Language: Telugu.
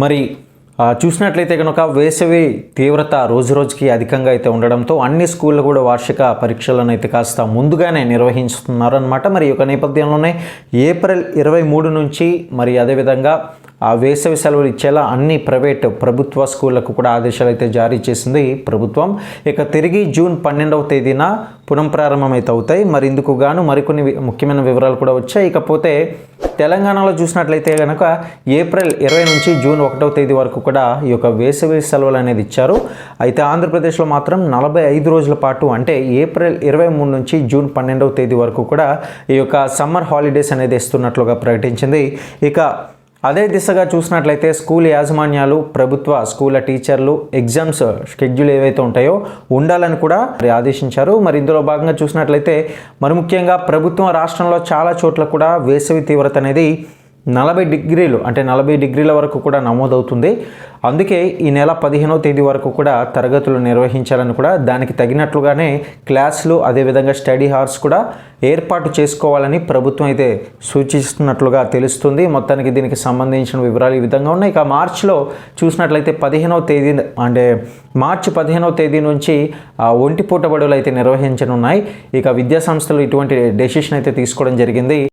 మరి చూసినట్లయితే కనుక వేసవి తీవ్రత రోజు రోజుకి అధికంగా అయితే ఉండడంతో అన్ని స్కూళ్ళు కూడా వార్షిక పరీక్షలను అయితే కాస్త ముందుగానే నిర్వహిస్తున్నారు అనమాట మరి ఈ యొక్క నేపథ్యంలోనే ఏప్రిల్ ఇరవై మూడు నుంచి మరి అదేవిధంగా ఆ వేసవి సెలవులు ఇచ్చేలా అన్ని ప్రైవేట్ ప్రభుత్వ స్కూళ్ళకు కూడా ఆదేశాలు అయితే జారీ చేసింది ప్రభుత్వం. ఇక తిరిగి జూన్ పన్నెండవ తేదీన పునఃప్రారంభం అయితే అవుతాయి. మరి ఇందుకు గాను మరికొన్ని ముఖ్యమైన వివరాలు కూడా వచ్చాయి. ఇకపోతే తెలంగాణలో చూసినట్లయితే కనుక ఏప్రిల్ ఇరవై నుంచి జూన్ ఒకటవ తేదీ వరకు కూడా ఈ యొక్క వేసవి సెలవులు అనేది ఇచ్చారు. అయితే ఆంధ్రప్రదేశ్లో మాత్రం నలభై ఐదు రోజుల పాటు అంటే ఏప్రిల్ ఇరవై మూడు నుంచి జూన్ పన్నెండవ తేదీ వరకు కూడా ఈ యొక్క సమ్మర్ హాలిడేస్ అనేది ఇస్తున్నట్లుగా ప్రకటించింది. ఇక అదే దిశగా చూసినట్లయితే స్కూల్ యాజమాన్యాలు ప్రభుత్వ స్కూళ్ళ టీచర్లు ఎగ్జామ్స్ షెడ్యూల్ ఏవైతే ఉంటాయో ఉండాలని కూడా మరి ఆదేశించారు. మరి ఇందులో భాగంగా చూసినట్లయితే మరి ముఖ్యంగా ప్రభుత్వం రాష్ట్రంలో చాలా చోట్ల కూడా వేసవి తీవ్రత అనేది నలభై డిగ్రీలు అంటే నలభై డిగ్రీల వరకు కూడా నమోదవుతుంది. అందుకే ఈ నెల పదిహేనవ తేదీ వరకు కూడా తరగతులు నిర్వహించాలని కూడా దానికి తగినట్లుగానే క్లాసులు అదేవిధంగా స్టడీ హార్స్ కూడా ఏర్పాటు చేసుకోవాలని ప్రభుత్వం అయితే సూచిస్తున్నట్లుగా తెలుస్తుంది. మొత్తానికి దీనికి సంబంధించిన వివరాలు ఈ విధంగా ఉన్నాయి. ఇక మార్చిలో చూసినట్లయితే పదిహేనవ తేదీ అంటే మార్చి పదిహేనవ తేదీ నుంచి ఒంటి పూట బడులు అయితే నిర్వహించనున్నాయి. ఇక విద్యా సంస్థలు ఇటువంటి డెసిషన్ అయితే తీసుకోవడం జరిగింది.